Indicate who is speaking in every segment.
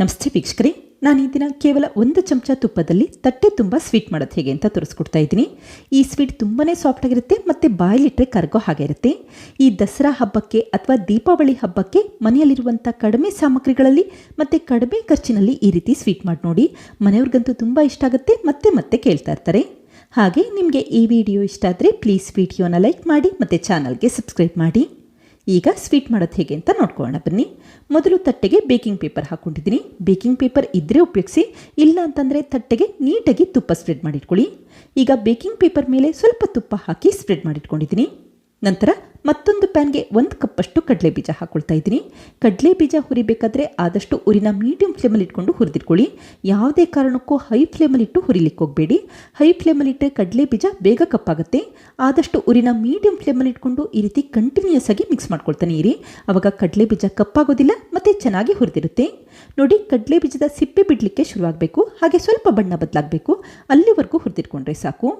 Speaker 1: ನಮಸ್ತೆ ವೀಕ್ಷಕರೇ, ನಾನು ಈ ದಿನ ಕೇವಲ ಒಂದು ಚಮಚ ತುಪ್ಪದಲ್ಲಿ ತಟ್ಟೆ ತುಂಬ ಸ್ವೀಟ್ ಮಾಡೋದು ಹೇಗೆ ಅಂತ ತೋರಿಸ್ಕೊಡ್ತಾ ಇದ್ದೀನಿ. ಈ ಸ್ವೀಟ್ ತುಂಬಾ ಸಾಫ್ಟ್ ಆಗಿರುತ್ತೆ ಮತ್ತು ಬಾಯಲ್ಲಿಟ್ಟರೆ ಕರಗೋ ಹಾಗೆ ಇರುತ್ತೆ. ಈ ದಸರಾ ಹಬ್ಬಕ್ಕೆ ಅಥವಾ ದೀಪಾವಳಿ ಹಬ್ಬಕ್ಕೆ ಮನೆಯಲ್ಲಿರುವಂಥ ಕಡಿಮೆ ಸಾಮಗ್ರಿಗಳಲ್ಲಿ ಮತ್ತು ಕಡಿಮೆ ಖರ್ಚಿನಲ್ಲಿ ಈ ರೀತಿ ಸ್ವೀಟ್ ಮಾಡಿ ನೋಡಿ. ಮನೆಯವ್ರಿಗಂತೂ ತುಂಬ ಇಷ್ಟ ಆಗುತ್ತೆ, ಮತ್ತೆ ಮತ್ತೆ ಕೇಳ್ತಾ ಇರ್ತಾರೆ. ಹಾಗೆ ನಿಮಗೆ ಈ ವಿಡಿಯೋ ಇಷ್ಟ ಆದರೆ ಪ್ಲೀಸ್ ವಿಡಿಯೋನ ಲೈಕ್ ಮಾಡಿ, ಮತ್ತು ಚಾನಲ್ಗೆ ಸಬ್ಸ್ಕ್ರೈಬ್ ಮಾಡಿ. ಈಗ ಸ್ವೀಟ್ ಮಾಡೋದು ಹೇಗೆ ಅಂತ ನೋಡ್ಕೊಳ್ಳೋಣ. ಬನ್ನಿ. ಮೊದಲು ತಟ್ಟೆಗೆ ಬೇಕಿಂಗ್ ಪೇಪರ್ ಹಾಕ್ಕೊಂಡಿದ್ದೀನಿ. ಬೇಕಿಂಗ್ ಪೇಪರ್ ಇದ್ದರೆ ಉಪಯೋಗಿಸಿ, ಇಲ್ಲ ಅಂತಂದರೆ ತಟ್ಟೆಗೆ ನೀಟಾಗಿ ತುಪ್ಪ ಸ್ಪ್ರೆಡ್ ಮಾಡಿಟ್ಕೊಳ್ಳಿ. ಈಗ ಬೇಕಿಂಗ್ ಪೇಪರ್ ಮೇಲೆ ಸ್ವಲ್ಪ ತುಪ್ಪ ಹಾಕಿ ಸ್ಪ್ರೆಡ್ ಮಾಡಿಟ್ಕೊಂಡಿದ್ದೀನಿ. ನಂತರ ಮತ್ತೊಂದು ಪ್ಯಾನ್ಗೆ ಒಂದು ಕಪ್ಪಷ್ಟು ಕಡಲೆ ಬೀಜ ಹಾಕ್ಕೊಳ್ತಾ ಇದ್ದೀನಿ. ಕಡಲೆ ಬೀಜ ಹುರಿಬೇಕಾದ್ರೆ ಆದಷ್ಟು ಉರಿನ ಮೀಡಿಯಂ ಫ್ಲೇಮಲ್ಲಿ ಇಟ್ಕೊಂಡು ಹುರಿದಿಟ್ಕೊಳ್ಳಿ. ಯಾವುದೇ ಕಾರಣಕ್ಕೂ ಹೈ ಫ್ಲೇಮಲ್ಲಿ ಇಟ್ಟು ಹುರಿಲಿಕ್ಕೆ ಹೋಗಬೇಡಿ. ಹೈ ಫ್ಲೇಮಲ್ಲಿ ಇಟ್ಟರೆ ಕಡಲೆ ಬೀಜ ಬೇಗ ಕಪ್ಪಾಗುತ್ತೆ. ಆದಷ್ಟು ಉರಿನ ಮೀಡಿಯಂ ಫ್ಲೇಮಲ್ಲಿ ಇಟ್ಕೊಂಡು ಈ ರೀತಿ ಕಂಟಿನ್ಯೂಸ್ ಆಗಿ ಮಿಕ್ಸ್ ಮಾಡ್ಕೊಳ್ತಾನೆ ಇರಿ. ಅವಾಗ ಕಡಲೆ ಬೀಜ ಕಪ್ಪಾಗೋದಿಲ್ಲ, ಮತ್ತು ಚೆನ್ನಾಗಿ ಹುರಿದಿರುತ್ತೆ. ನೋಡಿ, ಕಡಲೆ ಬೀಜದ ಸಿಪ್ಪೆ ಬಿಡಲಿಕ್ಕೆ ಶುರುವಾಗಬೇಕು. ಹಾಗೆ ಸ್ವಲ್ಪ ಬಣ್ಣ ಬದಲಾಗಬೇಕು. ಅಲ್ಲಿವರೆಗೂ ಹುರಿದಿಟ್ಕೊಂಡ್ರೆ ಸಾಕು.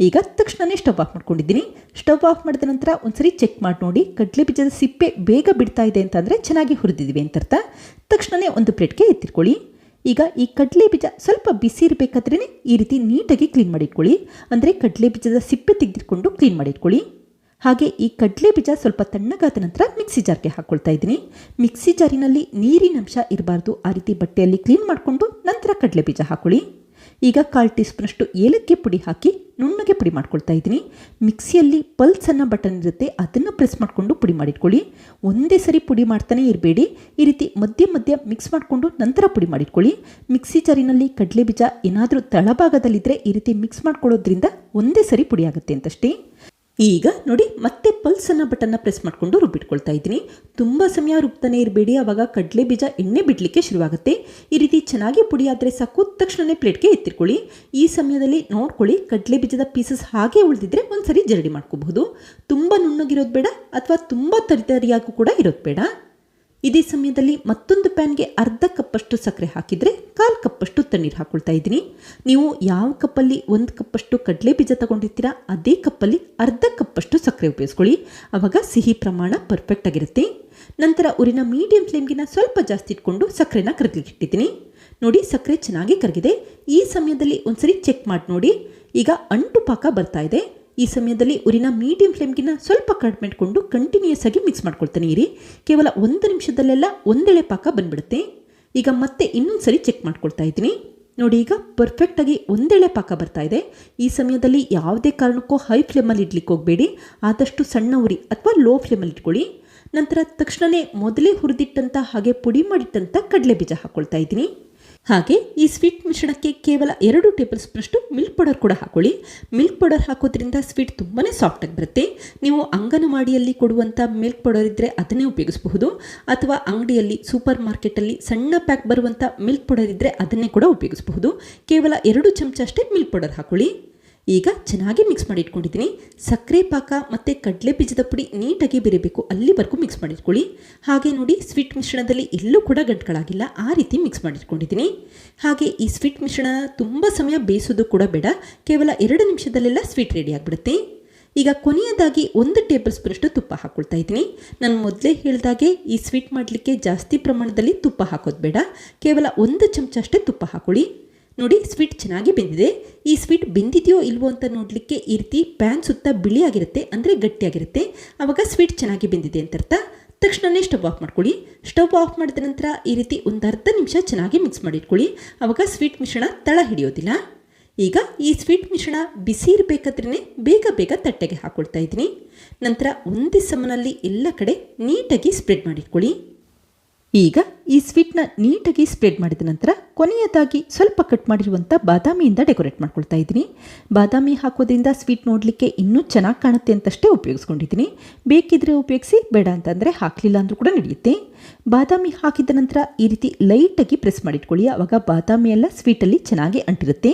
Speaker 1: ಈಗ ತಕ್ಷಣವೇ ಸ್ಟವ್ ಆಫ್ ಮಾಡ್ಕೊಂಡಿದ್ದೀನಿ. ಸ್ಟವ್ ಆಫ್ ಮಾಡಿದ ನಂತರ ಒಂದ್ಸರಿ ಚೆಕ್ ಮಾಡಿ ನೋಡಿ, ಕಡಲೆ ಬೀಜದ ಸಿಪ್ಪೆ ಬೇಗ ಬಿಡ್ತಾ ಇದೆ ಅಂತಂದರೆ ಚೆನ್ನಾಗಿ ಹುರಿದಿದ್ವಿ ಅಂತ ಅರ್ಥ. ತಕ್ಷಣವೇ ಒಂದು ಪ್ಲೇಟ್ಗೆ ಎತ್ತಿಟ್ಕೊಳ್ಳಿ. ಈಗ ಈ ಕಡಲೆ ಬೀಜ ಸ್ವಲ್ಪ ಬಿಸಿ ಇರಬೇಕಾದ್ರೇ ಈ ರೀತಿ ನೀಟಾಗಿ ಕ್ಲೀನ್ ಮಾಡಿಟ್ಕೊಳ್ಳಿ. ಅಂದರೆ ಕಡಲೆ ಬೀಜದ ಸಿಪ್ಪೆ ತೆಗೆದಿಟ್ಕೊಂಡು ಕ್ಲೀನ್ ಮಾಡಿಟ್ಕೊಳ್ಳಿ. ಹಾಗೆ ಈ ಕಡಲೆ ಬೀಜ ಸ್ವಲ್ಪ ತಣ್ಣಗಾದ ನಂತರ ಮಿಕ್ಸಿ ಜಾರ್ಗೆ ಹಾಕ್ಕೊಳ್ತಾ ಇದ್ದೀನಿ. ಮಿಕ್ಸಿ ಜಾರಿನಲ್ಲಿ ನೀರಿನ ಅಂಶ ಇರಬಾರ್ದು. ಆ ರೀತಿ ಬಟ್ಟೆಯಲ್ಲಿ ಕ್ಲೀನ್ ಮಾಡಿಕೊಂಡು ನಂತರ ಕಡಲೆ ಬೀಜ ಹಾಕೊಳ್ಳಿ. ಈಗ ಕಾಲು ಟೀ ಸ್ಪೂನಷ್ಟು ಏಲಕ್ಕಿ ಪುಡಿ ಹಾಕಿ ನುಣ್ಣಗೆ ಪುಡಿ ಮಾಡ್ಕೊಳ್ತಾ ಇದ್ದೀನಿ. ಮಿಕ್ಸಿಯಲ್ಲಿ ಪಲ್ಸ್ ಅನ್ನೋ ಬಟನ್ ಇರುತ್ತೆ, ಅದನ್ನು ಪ್ರೆಸ್ ಮಾಡಿಕೊಂಡು ಪುಡಿ ಮಾಡಿಟ್ಕೊಳ್ಳಿ. ಒಂದೇ ಸರಿ ಪುಡಿ ಮಾಡ್ತಾನೆ ಇರಬೇಡಿ. ಈ ರೀತಿ ಮಧ್ಯ ಮಧ್ಯ ಮಿಕ್ಸ್ ಮಾಡಿಕೊಂಡು ನಂತರ ಪುಡಿ ಮಾಡಿಟ್ಕೊಳ್ಳಿ. ಮಿಕ್ಸಿ ಜಾರಿನಲ್ಲಿ ಕಡಲೆ ಬೀಜ ಏನಾದರೂ ತಳಭಾಗದಲ್ಲಿದ್ದರೆ ಈ ರೀತಿ ಮಿಕ್ಸ್ ಮಾಡ್ಕೊಳ್ಳೋದ್ರಿಂದ ಒಂದೇ ಸರಿ ಪುಡಿ ಆಗುತ್ತೆ ಅಂತಷ್ಟೇ. ಈಗ ನೋಡಿ, ಮತ್ತೆ ಪಲ್ಸ್ ಅನ್ನೋ ಬಟನ್ನ ಪ್ರೆಸ್ ಮಾಡಿಕೊಂಡು ರುಬ್ಬಿಟ್ಕೊಳ್ತಾ ಇದ್ದೀನಿ. ತುಂಬ ಸಮಯ ರುಬ್ತಾನೆ ಇರಬೇಡಿ ಆವಾಗ ಕಡಲೆ ಬೀಜ ಎಣ್ಣೆ ಬಿಡಲಿಕ್ಕೆ ಶುರುವಾಗುತ್ತೆ. ಈ ರೀತಿ ಚೆನ್ನಾಗಿ ಪುಡಿ ಆದರೆ ಸಾಕು ತಕ್ಷಣವೇ ಪ್ಲೇಟ್ಗೆ ಎತ್ತಿಟ್ಕೊಳ್ಳಿ. ಈ ಸಮಯದಲ್ಲಿ ನೋಡ್ಕೊಳ್ಳಿ, ಕಡಲೆ ಬೀಜದ ಪೀಸಸ್ ಹಾಗೆ ಉಳಿದಿದ್ರೆ ಒಂದ್ಸರಿ ಜರಡಿ ಮಾಡ್ಕೋಬಹುದು. ತುಂಬ ನುಣ್ಣಗಿರೋದು ಬೇಡ, ಅಥವಾ ತುಂಬ ತರಿತರಿಯಾಗೂ ಕೂಡ ಇರೋದು ಬೇಡ. ಇದೇ ಸಮಯದಲ್ಲಿ ಮತ್ತೊಂದು ಪ್ಯಾನ್ಗೆ ಅರ್ಧ ಕಪ್ಪಷ್ಟು ಸಕ್ಕರೆ ಹಾಕಿದರೆ ಕಪ್ಪಷ್ಟು ತಣ್ಣೀರು ಹಾಕ್ಕೊಳ್ತಾ ಇದ್ದೀನಿ. ನೀವು ಯಾವ ಕಪ್ಪಲ್ಲಿ ಒಂದು ಕಪ್ಪಷ್ಟು ಕಡಲೆ ಬೀಜ ತಗೊಂಡಿರ್ತೀರಾ, ಅದೇ ಕಪ್ಪಲ್ಲಿ ಅರ್ಧ ಕಪ್ಪಷ್ಟು ಸಕ್ಕರೆ ಉಪಯೋಗಿಸ್ಕೊಳ್ಳಿ. ಆವಾಗ ಸಿಹಿ ಪ್ರಮಾಣ ಪರ್ಫೆಕ್ಟ್ ಆಗಿರುತ್ತೆ. ನಂತರ ಊರಿನ ಮೀಡಿಯಂ ಫ್ಲೇಮ್ಗಿನ ಸ್ವಲ್ಪ ಜಾಸ್ತಿ ಇಟ್ಕೊಂಡು ಸಕ್ಕರೆನ ಕರಗಲಿಕ್ಕೆ ಇಟ್ಟಿದ್ದೀನಿ. ನೋಡಿ, ಸಕ್ಕರೆ ಚೆನ್ನಾಗಿ ಕರಗಿದೆ. ಈ ಸಮಯದಲ್ಲಿ ಒಂದ್ಸರಿ ಚೆಕ್ ಮಾಡಿ ನೋಡಿ. ಈಗ ಅಂಟು ಪಾಕ ಬರ್ತಾ ಇದೆ. ಈ ಸಮಯದಲ್ಲಿ ಊರಿನ ಮೀಡಿಯಂ ಫ್ಲೇಮ್ಗಿನ ಸ್ವಲ್ಪ ಕಡಿಮೆ ಇಟ್ಕೊಂಡು ಕಂಟಿನ್ಯೂಸ್ ಆಗಿ ಮಿಕ್ಸ್ ಮಾಡ್ಕೊಳ್ತಾನೆ ಇರಿ. ಕೇವಲ ಒಂದು ನಿಮಿಷದಲ್ಲೆಲ್ಲ ಒಂದೆಳೆ ಪಾಕ ಬಂದ್ಬಿಡುತ್ತೆ. ಈಗ ಮತ್ತೆ ಇನ್ನೊಂದು ಸರಿ ಚೆಕ್ ಮಾಡ್ಕೊಳ್ತಾ ಇದ್ದೀನಿ. ನೋಡಿ, ಈಗ ಪರ್ಫೆಕ್ಟಾಗಿ ಒಂದೆಳೆ ಪಾಕ ಬರ್ತಾ ಇದೆ. ಈ ಸಮಯದಲ್ಲಿ ಯಾವುದೇ ಕಾರಣಕ್ಕೂ ಹೈ ಫ್ಲೇಮಲ್ಲಿ ಇಡ್ಲಿಕ್ಕೆ ಹೋಗಬೇಡಿ. ಆದಷ್ಟು ಸಣ್ಣ ಉರಿ ಅಥವಾ ಲೋ ಫ್ಲೇಮಲ್ಲಿ ಇಟ್ಕೊಳ್ಳಿ. ನಂತರ ತಕ್ಷಣವೇ ಮೊದಲೇ ಹುರಿದಿಟ್ಟಂಥ ಹಾಗೆ ಪುಡಿ ಮಾಡಿಟ್ಟಂಥ ಕಡಲೆ ಬೀಜ ಹಾಕ್ಕೊಳ್ತಾ ಇದ್ದೀನಿ. ಹಾಗೆ ಈ ಸ್ವೀಟ್ ಮಿಶ್ರಣಕ್ಕೆ ಕೇವಲ ಎರಡು ಟೇಬಲ್ ಸ್ಪೂನಷ್ಟು ಮಿಲ್ಕ್ ಪೌಡರ್ ಕೂಡ ಹಾಕೊಳ್ಳಿ. ಮಿಲ್ಕ್ ಪೌಡರ್ ಹಾಕೋದ್ರಿಂದ ಸ್ವೀಟ್ ತುಂಬಾ ಸಾಫ್ಟಾಗಿ ಬರುತ್ತೆ. ನೀವು ಅಂಗನವಾಡಿಯಲ್ಲಿ ಕೊಡುವಂಥ ಮಿಲ್ಕ್ ಪೌಡರ್ ಇದ್ದರೆ ಅದನ್ನೇ ಉಪಯೋಗಿಸಬಹುದು. ಅಥವಾ ಅಂಗಡಿಯಲ್ಲಿ ಸೂಪರ್ ಮಾರ್ಕೆಟಲ್ಲಿ ಸಣ್ಣ ಪ್ಯಾಕ್ ಬರುವಂಥ ಮಿಲ್ಕ್ ಪೌಡರ್ ಇದ್ದರೆ ಅದನ್ನೇ ಕೂಡ ಉಪಯೋಗಿಸಬಹುದು. ಕೇವಲ ಎರಡು ಚಮಚ ಅಷ್ಟೇ ಮಿಲ್ಕ್ ಪೌಡರ್ ಹಾಕೊಳ್ಳಿ. ಈಗ ಚೆನ್ನಾಗಿ ಮಿಕ್ಸ್ ಮಾಡಿ ಇಟ್ಕೊಂಡಿದ್ದೀನಿ ಸಕ್ಕರೆ ಪಾಕ ಮತ್ತು ಕಡಲೆ ಬೀಜದ ಪುಡಿ ನೀಟಾಗಿ ಬೆರಿಬೇಕು. ಅಲ್ಲಿವರೆಗೂ ಮಿಕ್ಸ್ ಮಾಡಿಟ್ಕೊಳ್ಳಿ. ಹಾಗೆ ನೋಡಿ ಸ್ವೀಟ್ ಮಿಶ್ರಣದಲ್ಲಿ ಎಲ್ಲೂ ಕೂಡ ಗಂಟುಗಳಾಗಿಲ್ಲ. ಆ ರೀತಿ ಮಿಕ್ಸ್ ಮಾಡಿಟ್ಕೊಂಡಿದ್ದೀನಿ. ಹಾಗೆ ಈ ಸ್ವೀಟ್ ಮಿಶ್ರಣ ತುಂಬ ಸಮಯ ಬೇಯಿಸೋದು ಕೂಡ ಬೇಡ. ಕೇವಲ ಎರಡು ನಿಮಿಷದಲ್ಲೆಲ್ಲ ಸ್ವೀಟ್ ರೆಡಿ ಆಗಿಬಿಡುತ್ತೆ. ಈಗ ಕೊನೆಯದಾಗಿ ಒಂದು ಟೇಬಲ್ ಸ್ಪೂನಷ್ಟು ತುಪ್ಪ ಹಾಕ್ಕೊಳ್ತಾ ಇದ್ದೀನಿ. ನಾನು ಮೊದಲೇ ಹೇಳಿದಾಗೆ ಈ ಸ್ವೀಟ್ ಮಾಡಲಿಕ್ಕೆ ಜಾಸ್ತಿ ಪ್ರಮಾಣದಲ್ಲಿ ತುಪ್ಪ ಹಾಕೋದು ಬೇಡ. ಕೇವಲ ಒಂದು ಚಮಚ ಅಷ್ಟೇ ತುಪ್ಪ ಹಾಕೊಳ್ಳಿ ನೋಡಿ ಸ್ವೀಟ್ ಚೆನ್ನಾಗಿ ಬೆಂದಿದೆ. ಈ ಸ್ವೀಟ್ ಬೆಂದಿದೆಯೋ ಇಲ್ವೋ ಅಂತ ನೋಡಲಿಕ್ಕೆ ಈ ರೀತಿ ಪ್ಯಾನ್ ಸುತ್ತ ಬಿಳಿಯಾಗಿರುತ್ತೆ, ಅಂದರೆ ಗಟ್ಟಿಯಾಗಿರುತ್ತೆ. ಆವಾಗ ಸ್ವೀಟ್ ಚೆನ್ನಾಗಿ ಬೆಂದಿದೆ ಅಂತ ಅರ್ಥ. ತಕ್ಷಣವೇ ಸ್ಟವ್ ಆಫ್ ಮಾಡ್ಕೊಳ್ಳಿ. ಸ್ಟವ್ ಆಫ್ ಮಾಡಿದ ನಂತರ ಈ ರೀತಿ ಒಂದು ಅರ್ಧ ನಿಮಿಷ ಚೆನ್ನಾಗಿ ಮಿಕ್ಸ್ ಮಾಡಿಟ್ಕೊಳ್ಳಿ ಆವಾಗ ಸ್ವೀಟ್ ಮಿಶ್ರಣ ತಳ ಹಿಡಿಯೋದಿಲ್ಲ. ಈಗ ಈ ಸ್ವೀಟ್ ಮಿಶ್ರಣ ಬಿಸಿ ಇರಬೇಕಾದ್ರೇ ಬೇಗ ಬೇಗ ತಟ್ಟೆಗೆ ಹಾಕ್ಕೊಳ್ತಾ ಇದ್ದೀನಿ. ನಂತರ ಒಂದೇ ಸಮನಲ್ಲಿ ಎಲ್ಲ ಕಡೆ ನೀಟಾಗಿ ಸ್ಪ್ರೆಡ್ ಮಾಡಿಟ್ಕೊಳ್ಳಿ ಈಗ ಈ ಸ್ವೀಟ್ನ ನೀಟಾಗಿ ಸ್ಪ್ರೆಡ್ ಮಾಡಿದ ನಂತರ ಕೊನೆಯದಾಗಿ ಸ್ವಲ್ಪ ಕಟ್ ಮಾಡಿರುವಂಥ ಬಾದಾಮಿಯಿಂದ ಡೆಕೋರೇಟ್ ಮಾಡ್ಕೊಳ್ತಾ ಇದ್ದೀನಿ. ಬಾದಾಮಿ ಹಾಕೋದ್ರಿಂದ ಸ್ವೀಟ್ ನೋಡಲಿಕ್ಕೆ ಇನ್ನೂ ಚೆನ್ನಾಗಿ ಕಾಣುತ್ತೆ ಅಂತಷ್ಟೇ ಉಪಯೋಗಿಸ್ಕೊಂಡಿದ್ದೀನಿ. ಬೇಕಿದ್ರೆ ಉಪಯೋಗಿಸಿ, ಬೇಡ ಅಂತಂದರೆ ಹಾಕಲಿಲ್ಲ ಅಂದರೂ ಕೂಡ ನಡೆಯುತ್ತೆ. ಬಾದಾಮಿ ಹಾಕಿದ ನಂತರ ಈ ರೀತಿ ಲೈಟಾಗಿ ಪ್ರೆಸ್ ಮಾಡಿಟ್ಕೊಳ್ಳಿ. ಆವಾಗ ಬಾದಾಮಿ ಎಲ್ಲ ಸ್ವೀಟಲ್ಲಿ ಚೆನ್ನಾಗಿ ಅಂಟಿರುತ್ತೆ.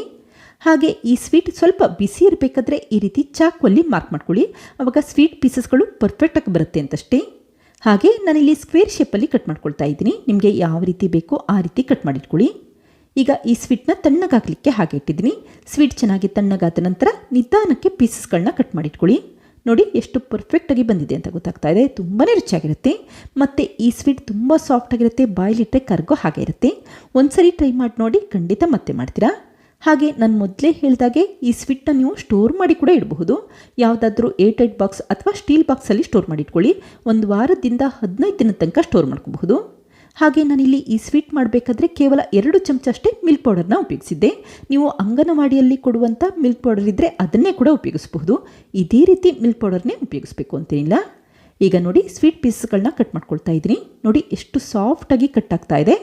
Speaker 1: ಹಾಗೆ ಈ ಸ್ವೀಟ್ ಸ್ವಲ್ಪ ಬಿಸಿ ಇರಬೇಕಾದ್ರೆ ಈ ರೀತಿ ಚಾಕುವಲ್ಲಿ ಮಾರ್ಕ್ ಮಾಡ್ಕೊಳ್ಳಿ. ಆವಾಗ ಸ್ವೀಟ್ ಪೀಸಸ್ಗಳು ಪರ್ಫೆಕ್ಟಾಗಿ ಬರುತ್ತೆ ಅಂತಷ್ಟೇ. ಹಾಗೆ ನಾನಿಲ್ಲಿ ಸ್ಕ್ವೇರ್ ಶೇಪಲ್ಲಿ ಕಟ್ ಮಾಡ್ಕೊಳ್ತಾ ಇದ್ದೀನಿ. ನಿಮಗೆ ಯಾವ ರೀತಿ ಬೇಕೋ ಆ ರೀತಿ ಕಟ್ ಮಾಡಿಟ್ಕೊಳ್ಳಿ. ಈಗ ಈ ಸ್ವೀಟ್ನ ತಣ್ಣಗಾಗಲಿಕ್ಕೆ ಹಾಗೆ ಇಟ್ಟಿದ್ದೀನಿ. ಸ್ವೀಟ್ ಚೆನ್ನಾಗಿ ತಣ್ಣಗಾದ ನಂತರ ನಿಧಾನಕ್ಕೆ ಪೀಸಸ್ಗಳನ್ನ ಕಟ್ ಮಾಡಿಟ್ಕೊಳ್ಳಿ. ನೋಡಿ ಎಷ್ಟು ಪರ್ಫೆಕ್ಟಾಗಿ ಬಂದಿದೆ ಅಂತ ಗೊತ್ತಾಗ್ತಾ ಇದೆ. ತುಂಬಾ ರುಚಿಯಾಗಿರುತ್ತೆ. ಮತ್ತು ಈ ಸ್ವೀಟ್ ತುಂಬ ಸಾಫ್ಟಾಗಿರುತ್ತೆ ಬಾಯ್ಲಿಟ್ಟರೆ ಕರ್ಗೋ ಹಾಗೆ ಇರುತ್ತೆ. ಒಂದ್ಸರಿ ಟ್ರೈ ಮಾಡಿ ನೋಡಿ ಖಂಡಿತ ಮತ್ತೆ ಮಾಡ್ತೀರಾ? ಹಾಗೆ ನಾನು ಮೊದಲೇ ಹೇಳಿದಾಗೆ ಈ ಸ್ವೀಟ್ನ ನೀವು ಸ್ಟೋರ್ ಮಾಡಿ ಕೂಡ ಇಡಬಹುದು. ಯಾವುದಾದ್ರೂ ಏಟ್ ಬಾಕ್ಸ್ ಅಥವಾ ಸ್ಟೀಲ್ ಬಾಕ್ಸಲ್ಲಿ ಸ್ಟೋರ್ ಮಾಡಿ ಇಟ್ಕೊಳ್ಳಿ. ಒಂದು ವಾರದಿಂದ ಹದಿನೈದು ದಿನದ ತನಕ ಸ್ಟೋರ್ ಮಾಡ್ಕೋಬಹುದು. ಹಾಗೆ ನಾನಿಲ್ಲಿ ಈ ಸ್ವೀಟ್ ಮಾಡಬೇಕಾದ್ರೆ ಕೇವಲ ಎರಡು ಚಮಚ ಅಷ್ಟೇ ಮಿಲ್ಕ್ ಪೌಡರ್ನ ಉಪಯೋಗಿಸಿದ್ದೆ. ನೀವು ಅಂಗನವಾಡಿಯಲ್ಲಿ ಕೊಡುವಂಥ ಮಿಲ್ಕ್ ಪೌಡರ್ ಇದ್ದರೆ ಅದನ್ನೇ ಕೂಡ ಉಪಯೋಗಿಸಬಹುದು. ಇದೇ ರೀತಿ ಮಿಲ್ಕ್ ಪೌಡರ್ನೇ ಉಪಯೋಗಿಸಬೇಕು ಅಂತೇನಿಲ್ಲ. ಈಗ ನೋಡಿ ಸ್ವೀಟ್ ಪೀಸ್ಗಳನ್ನ ಕಟ್ ಮಾಡ್ಕೊಳ್ತಾ ಇದ್ದೀನಿ. ನೋಡಿ ಎಷ್ಟು ಸಾಫ್ಟಾಗಿ ಕಟ್ ಆಗ್ತಾ ಇದೆ.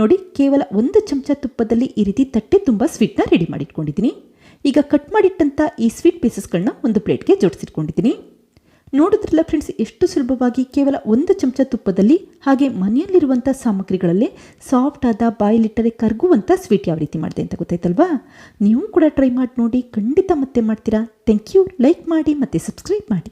Speaker 1: ನೋಡಿ, ಕೇವಲ ಒಂದು ಚಮಚ ತುಪ್ಪದಲ್ಲಿ ಈ ರೀತಿ ತಟ್ಟೆ ತುಂಬ ಸ್ವೀಟ್ನ ರೆಡಿ ಮಾಡಿಟ್ಕೊಂಡಿದ್ದೀನಿ. ಈಗ ಕಟ್ ಮಾಡಿಟ್ಟಂಥ ಈ ಸ್ವೀಟ್ ಪೀಸಸ್ಗಳನ್ನ ಒಂದು ಪ್ಲೇಟ್ಗೆ ಜೋಡಿಸಿಟ್ಕೊಂಡಿದ್ದೀನಿ. ನೋಡಿದ್ರಲ್ಲ ಫ್ರೆಂಡ್ಸ್ ಎಷ್ಟು ಸುಲಭವಾಗಿ ಕೇವಲ ಒಂದು ಚಮಚ ತುಪ್ಪದಲ್ಲಿ ಹಾಗೆ ಮನೆಯಲ್ಲಿರುವಂಥ ಸಾಮಗ್ರಿಗಳಲ್ಲೇ ಸಾಫ್ಟ್ ಆದ ಬಾಯಿಲಿಟ್ಟರೆ ಕರಗುವಂಥ ಸ್ವೀಟ್ ಯಾವ ರೀತಿ ಮಾಡಿದೆ ಅಂತ ಗೊತ್ತಾಯ್ತಲ್ವಾ? ನೀವು ಕೂಡ ಟ್ರೈ ಮಾಡಿ ನೋಡಿ, ಖಂಡಿತ ಮತ್ತೆ ಮಾಡ್ತೀರಾ. ಥ್ಯಾಂಕ್ ಯು ಲೈಕ್ ಮಾಡಿ ಮತ್ತು ಸಬ್ಸ್ಕ್ರೈಬ್ ಮಾಡಿ.